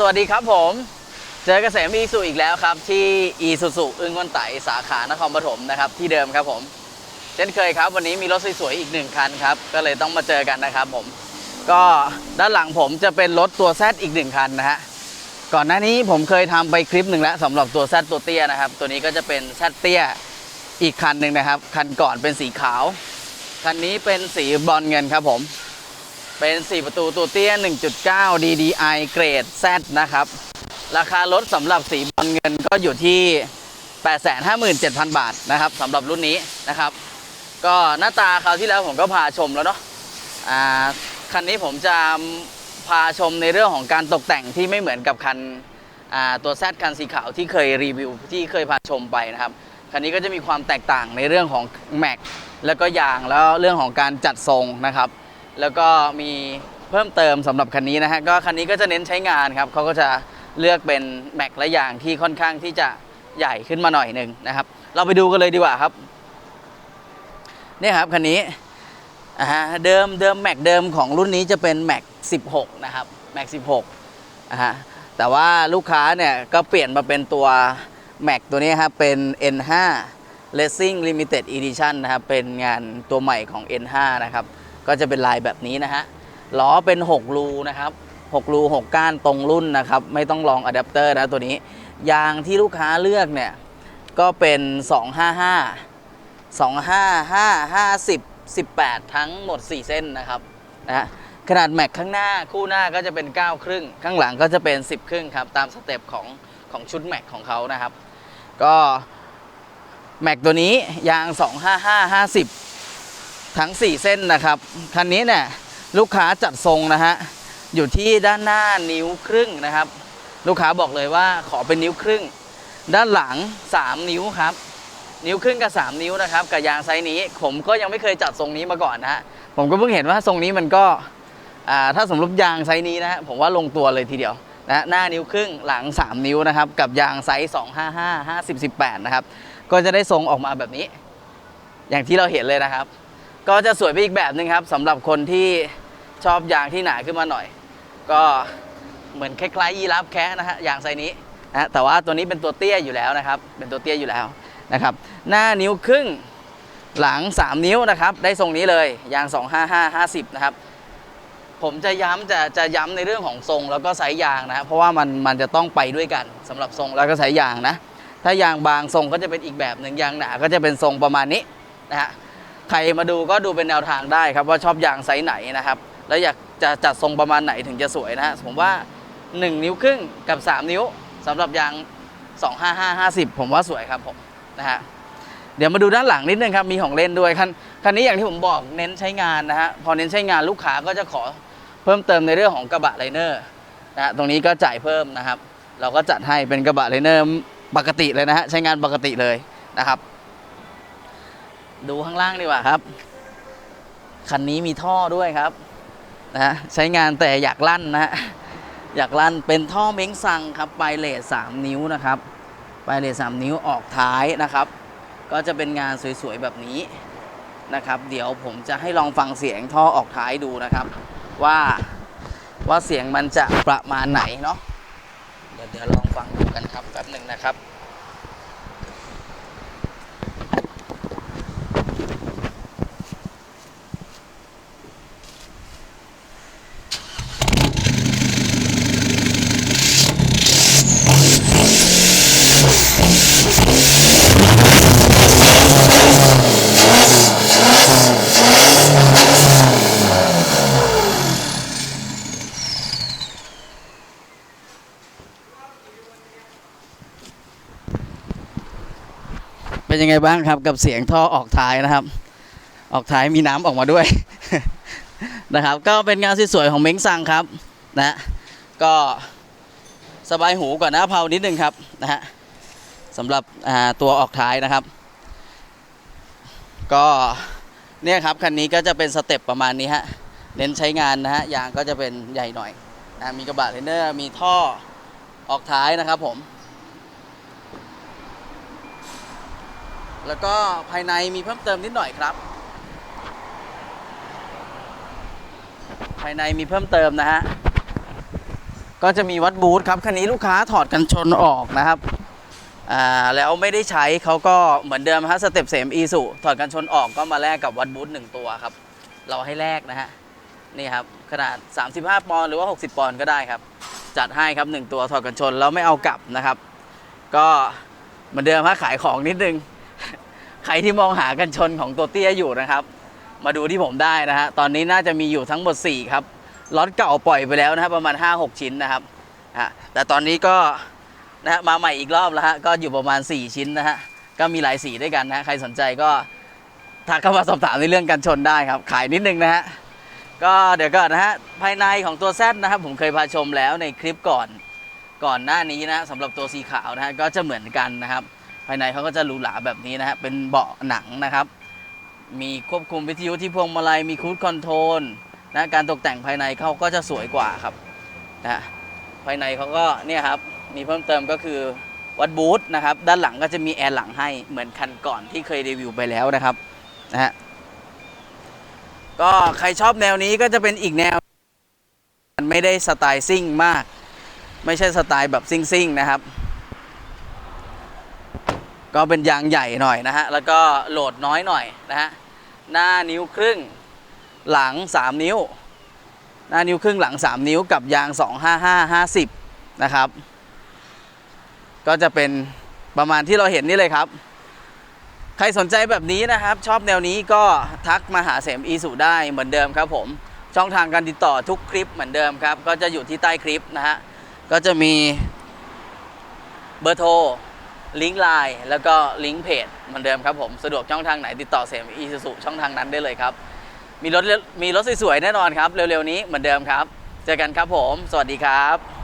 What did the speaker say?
สวัสดีครับผม เจอเกษมอีสุอีกแล้วครับ ที่อีสุสุอึ้งวันไตสาขานครปฐมนะครับ ที่เดิมครับผม เช่นเคยครับ วันนี้มีรถสวยๆอีกหนึ่งคันครับ ก็เลยต้องมาเจอกันนะครับผม ก็ด้านหลังผมจะเป็นรถตัวแซดอีกหนึ่งคันนะฮะก่อนหน้านี้ผมเคยทำไปคลิปหนึ่งแล้วสำหรับตัวแซดตัวเตี้ยนะครับ ตัวนี้ก็จะเป็นแซดเตี้ยอีกคันหนึ่งนะครับ คันก่อนเป็นสีขาว คันนี้เป็นสีบอนซ์เงินครับผม เป็น 4 ประตูตัวเตี้ย 1.9 DDI เกรด Z นะครับ ราคารถสำหรับสีบอลเงินก็อยู่ที่ 857,000 บาทนะครับสำหรับรุ่นนี้นะครับ ก็หน้าตาคราวที่แล้วผมก็พาชมแล้วเนาะอ่าคันนี้ผมจะพาชมในเรื่องของการตกแต่งที่ไม่เหมือนกับคันอ่าตัว Z คันสีขาวที่เคยรีวิวที่เคยพาชมไปนะครับ คันนี้ก็จะมีความแตกต่างในเรื่องของแม็กแล้วก็ยางแล้วเรื่องของการจัดทรงนะครับ แล้วก็มีเพิ่มเติมสำหรับคันนี้นะฮะก็คันนี้ก็จะเน้นใช้งานครับเขาก็จะเลือกเป็นแม็กและอย่างที่ค่อนข้างที่จะใหญ่ขึ้นมาหน่อยหนึ่งนะครับ เราไปดูกันเลยดีกว่าครับเนี่ยครับคันนี้เดิมเดิมแม็กเดิมของรุ่นนี้จะเป็นแม็ก16 นะครับแม็ก16อ่าฮะแต่ว่าลูกค้าเนี่ยก็เปลี่ยนมาเป็นตัวแม็กตัวนี้ครับเป็น N5 Racing Limited Edition นะครับเป็นงานตัวใหม่ของ N5 นะครับ ก็จะเป็นลายแบบนี้นะฮะล้อเป็น 6 รูนะครับ 6 รู 6 ก้านตรงรุ่นนะครับ ไม่ต้องลองอะแดปเตอร์นะตัวนี้ ยางที่ลูกค้าเลือกเนี่ย ก็เป็น 255 255 50 18 ทั้งหมด 4 เส้นนะครับนะขนาดแม็กข้างหน้าคู่หน้าก็จะเป็น 9 ครึ่ง ข้างหลังก็จะเป็น 10 ครึ่งครับ ตามสเต็ปของของชุดแม็กของเขานะครับ ก็แม็กตัวนี้ยาง 255 50 ทั้ง 4 เส้นนะครับ คันนี้เนี่ยลูกค้าจัดทรงนะฮะ อยู่ที่ด้านหน้านิ้วครึ่งนะครับ ลูกค้าบอกเลยว่าขอเป็นนิ้วครึ่ง ด้านหลัง 3 นิ้วครับ นิ้วครึ่งกับ 3 นิ้วนะครับ กับยางไซส์นี้ ผมก็ยังไม่เคยจัดทรงนี้มาก่อนนะฮะ ผมก็เพิ่งเห็นว่าทรงนี้มันก็อ่าถ้าสมมติยางไซส์นี้นะฮะผมว่าลงตัวเลยทีเดียวนะหน้านิ้วครึ่งหลัง 3 นิ้วนะครับ กับยางไซส์255 50 18 นะครับ ก็จะได้ทรงออกมาแบบนี้ อย่างที่เราเห็นเลยนะครับ ก็จะสวยไปอีกแบบหนึ่งครับสำหรับคนที่ชอบยางที่หนาขึ้นมาหน่อย ก็เหมือนคล้ายๆยีราฟแคะนะฮะยางไซนี้นะแต่ว่าตัวนี้เป็นตัวเตี้ยอยู่แล้วนะครับ เป็นตัวเตี้ยอยู่แล้วนะครับ หน้านิ้วครึ่งหลัง 3 นิ้วนะครับ ได้ทรงนี้เลยยาง 255 50 นะครับ ผมจะย้ำจะจะย้ำในเรื่องของทรงแล้วก็ส์ยยางนะเพราะว่ามันมันจะต้องไปด้วยกันสำหรับทรงแล้วก็ไซส์ยางนะถ้ายางบางทรงก็จะเป็นอีกแบบหนึ่งยางหนาก็จะเป็นทรงประมาณนี้นะฮะ ใครมาดูก็ดูเป็นแนวทางได้ครับว่าชอบยางไซส์ไหนนะครับ แล้วอยากจะจัดทรงประมาณไหนถึงจะสวยนะฮะผมว่า 1 นิ้วครึ่งกับ 3 นิ้วสำหรับยาง 255 50 ผมว่าสวยครับผมนะฮะเดี๋ยวมาดูด้านหลังนิดนึงครับมีของเล่นด้วยคันคันนี้อย่างที่ผมบอกเน้นใช้งานนะฮะพอเน้นใช้งานลูกค้าก็จะขอเพิ่มเติมในเรื่องของกระบะไลเนอร์นะฮะตรงนี้ก็จ่ายเพิ่มนะครับ เราก็จัดให้เป็นกระบะไลเนอร์ปกติเลยนะฮะใช้งานปกติเลยนะครับ ดูข้างล่างดีกว่าครับ คันนี้มีท่อด้วยครับนะใช้งานแต่อยากลั่นนะฮะอยากลั่นเป็นท่อเม้งซังครับปลายเลส3นิ้วนะครับปลายเลส3นิ้วออกท้ายนะครับ ก็จะเป็นงานสวยๆแบบนี้นะครับ เดี๋ยวผมจะให้ลองฟังเสียงท่อออกท้ายดูนะครับ ว่าว่าเสียงมันจะประมาณไหนเนาะเดี๋ยวเดี๋ยวลองฟังดูกันครับแป๊บหนึ่งนะครับ เป็นยังไงบ้างครับกับเสียงท่อออกท้ายนะครับ ออกท้ายมีน้ำออกมาด้วยนะครับ ก็เป็นงานสวยๆของเม้งซังครับนะฮะก็สบายหูกว่าหน้าเพานิดนึงครับนะฮะสำหรับตัวออกท้ายนะครับ ก็เนี่ยครับคันนี้ก็จะเป็นสเต็ปประมาณนี้ฮะเน้นใช้งานนะฮะยางก็จะเป็นใหญ่หน่อยนะมีกระบะเทนเนอร์มีท่อออกท้ายนะครับผม แล้วก็ภายในมีเพิ่มเติมนิดหน่อยครับ ภายในมีเพิ่มเติมนะฮะ ก็จะมีวัดบูธครับคันนี้ลูกค้าถอดกันชนออกนะครับอ่าแล้วไม่ได้ใช้เขาก็เหมือนเดิมฮะสเต็ปเสมอีสุถอดกันชนออกก็มาแลกกับวัดบูธหนึ่งตัวครับ เราให้แลกนะฮะนี่ครับขนาด 35 ปอนด์หรือว่า 60 ปอนด์ก็ได้ครับ จัดให้ครับหนึ่งตัวถอดกันชนแล้วไม่เอากลับนะครับ ก็เหมือนเดิมฮะขายของนิดนึง ใครที่มองหากันชนของตัวเตี้ยอยู่นะครับ มาดูที่ผมได้นะฮะตอนนี้น่าจะมีอยู่ทั้งหมด 4 ครับล็อตเก่าปล่อยไปแล้วนะครับประมาณ 5-6 ชิ้นนะครับฮะแต่ตอนนี้ก็นะฮะมาใหม่อีกรอบแล้วฮะก็อยู่ประมาณ 4 ชิ้นนะฮะก็มีหลายสีด้วยกันนะใครสนใจก็ทักเข้ามาสอบถามในเรื่องการชนได้ครับ ขายนิดนึงนะฮะก็เดี๋ยวก่อนนะฮะภายในของตัวแซนะครับผมเคยพาชมแล้วในคลิปก่อนก่อนหน้านี้นะสำหรับตัวสีขาวนะฮะก็จะเหมือนกันนะครับ ภายในเขาก็จะหรูหราแบบนี้นะฮะเป็นเบาะหนังนะครับ มีควบคุมวิทยุที่พวงมาลัยมีคูดคอนโทรลนะการตกแต่งภายในเขาก็จะสวยกว่าครับนะฮะภายในเขาก็เนี่ยครับมีเพิ่มเติมก็คือวัดบูธนะครับด้านหลังก็จะมีแอร์หลังให้เหมือนคันก่อนที่เคยรีวิวไปแล้วนะครับนะฮะก็ใครชอบแนวนี้ก็จะเป็นอีกแนว มันไม่ได้สไตล์ซิ่งมาก ไม่ใช่สไตล์แบบซิงซิ่งๆนะครับ ก็เป็นยางใหญ่หน่อยนะฮะ แล้วก็โหลดน้อยหน่อยนะฮะ หน้านิ้วครึ่งหลัง 3 นิ้ว หน้านิ้วครึ่งหลัง 3 นิ้วกับยาง 255 50 นะครับ ก็จะเป็นประมาณที่เราเห็นนี่เลยครับ ใครสนใจแบบนี้นะครับ ชอบแนวนี้ก็ทักมาหาเสมอีสุได้เหมือนเดิมครับผม ช่องทางการติดต่อทุกคลิปเหมือนเดิมครับ ก็จะอยู่ที่ใต้คลิปนะฮะ ก็จะมีเบอร์โทร ลิงก์ไลน์แล้วก็ลิงก์เพจเหมือนเดิมครับผม สะดวกช่องทางไหนติดต่อเสมอีซูซูช่องทางนั้นได้เลยครับ มีรถมีรถสวยๆแน่นอนครับ เร็วๆนี้เหมือนเดิมครับ เจอกันครับผม สวัสดีครับ